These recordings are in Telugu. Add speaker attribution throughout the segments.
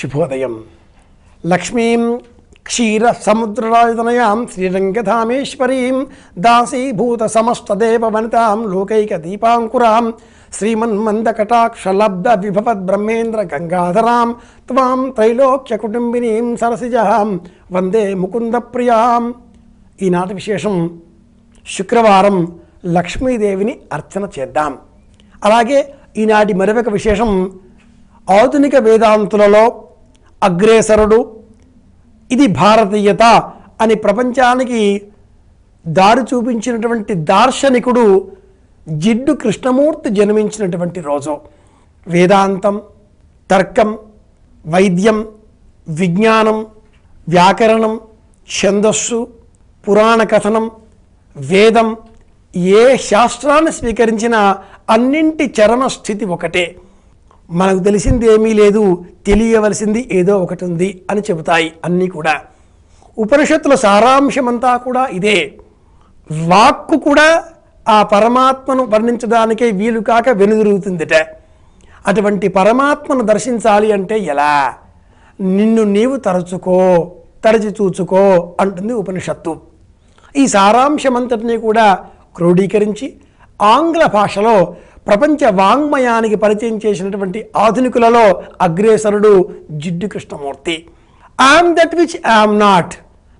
Speaker 1: శుభోదయం. లక్ష్మీం క్షీర సముద్రరాజతనయాం శ్రీరంగధామేశ్వరీం దాసీభూత సమస్తదేవ వనితాం లోకైక దీపాంకురాం శ్రీమన్మందకటాక్షలబ్ధ విభవద్ బ్రహ్మేంద్ర గంగాధరాం త్వాం త్రైలోక్య కుటుంబినీం సరసిజాం వందే ముకుంద ప్రియాం ఈనాటి విశేషం. శుక్రవారం లక్ష్మీదేవిని అర్చన చేద్దాం. అలాగే ఈనాటి మరొక విశేషం. ఆధునిక వేదాంతులలో అగ్రేసరుడు. ఇది భారతీయత అని ప్రపంచానికి దారి చూపించినటువంటి దార్శనికుడు జిడ్డు కృష్ణమూర్తి జన్మించినటువంటి రోజు. వేదాంతం తర్కం వైద్యం విజ్ఞానం వ్యాకరణం ఛందస్సు పురాణ కథనం వేదం ఏ శాస్త్రాన్ని స్వీకరించినా అన్నింటి చరమ స్థితి ఒకటే. మనకు తెలిసింది ఏమీ లేదు తెలియవలసింది ఏదో ఒకటి ఉంది అని చెబుతాయి అన్నీ కూడా. ఉపనిషత్తుల సారాంశమంతా కూడా ఇదే. వాక్కు కూడా ఆ పరమాత్మను వర్ణించడానికే వీలు కాక వెనుదిరుగుతుందిట. అటువంటి పరమాత్మను దర్శించాలి అంటే ఎలా? నిన్ను నీవు తరచుకో తరచి చూచుకో అంటుంది ఉపనిషత్తు. ఈ సారాంశమంతటినీ కూడా క్రోడీకరించి ఆంగ్ల భాషలో ప్రపంచ వాంగ్మయానికి పరిచయం చేసినటువంటి ఆధునికులలో అగ్రేసరుడు Jiddu Krishnamurti. I am that which I am not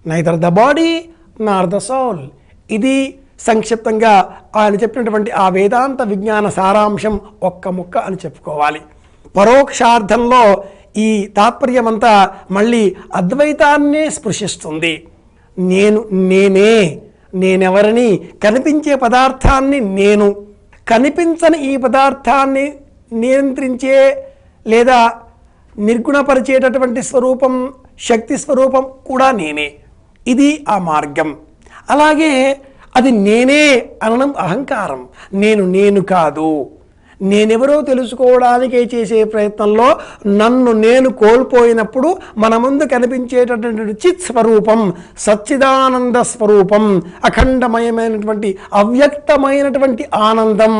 Speaker 1: neither the body nor the soul ఇది సంక్షిప్తంగా ఆయన చెప్పినటువంటి ఆ వేదాంత విజ్ఞాన సారాంశం ఒక్క ముక్క అని చెప్పుకోవాలి. పరోక్షార్థంలో ఈ తాత్పర్యమంతా మళ్ళీ అద్వైతాన్నే స్పృశిస్తుంది. నేను నేనే నేనెవరిని కనిపించే పదార్థాన్ని నేను. కనిపించని ఈ పదార్థాన్ని నియంత్రించే లేదా నిర్గుణపరిచేటటువంటి స్వరూపం శక్తి స్వరూపం కూడా నేనే. ఇది ఆ మార్గం. అలాగే అది నేనే అనడం అహంకారం. నేను నేను కాదు. నేనెవరో తెలుసుకోవడానికే చేసే ప్రయత్నంలో నన్ను నేను కోల్పోయినప్పుడు మన ముందు కనిపించేటటువంటి చిత్ స్వరూపం సచ్చిదానంద స్వరూపం అఖండమయమైనటువంటి అవ్యక్తమైనటువంటి ఆనందం.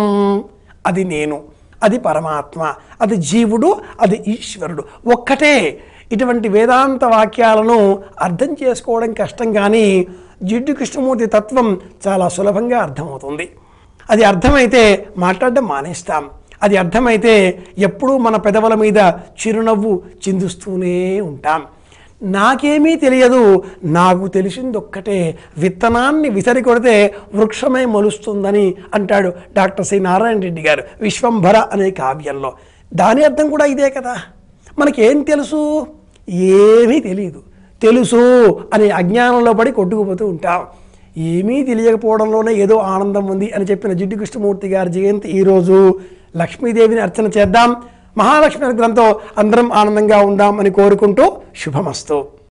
Speaker 1: అది నేను అది పరమాత్మ అది జీవుడు అది ఈశ్వరుడు. ఒక్కటే ఇటువంటి వేదాంత వాక్యాలను అర్థం చేసుకోవడం కష్టం కానీ జిడ్డు కృష్ణమూర్తి తత్వం చాలా సులభంగా అర్థమవుతుంది. అది అర్థమైతే మాట్లాడడం మానేస్తాం. అది అర్థమైతే ఎప్పుడూ మన పెదవుల మీద చిరునవ్వు చిందుస్తూనే ఉంటాం. నాకేమీ తెలియదు నాకు తెలిసింది ఒక్కటే విత్తనాన్ని విసరి కొడితే వృక్షమే మొలుస్తుందని అంటాడు డాక్టర్ సి నారాయణ రెడ్డి గారు విశ్వంభర అనే కావ్యంలో. దాని అర్థం కూడా ఇదే కదా. మనకేం తెలుసు? ఏమీ తెలియదు తెలుసు అనే అజ్ఞానంలో పడి కొట్టుకుపోతూ ఉంటాం. ఏమీ తెలియకపోవడంలోనే ఏదో ఆనందం ఉంది అని చెప్పిన జిడ్డు కృష్ణమూర్తి గారి జయంతి ఈరోజు లక్ష్మీదేవిని అర్చన చేద్దాం. మహాలక్ష్మి అనుగ్రహంతో అందరం ఆనందంగా ఉందాం అని కోరుకుంటూ శుభమస్తు.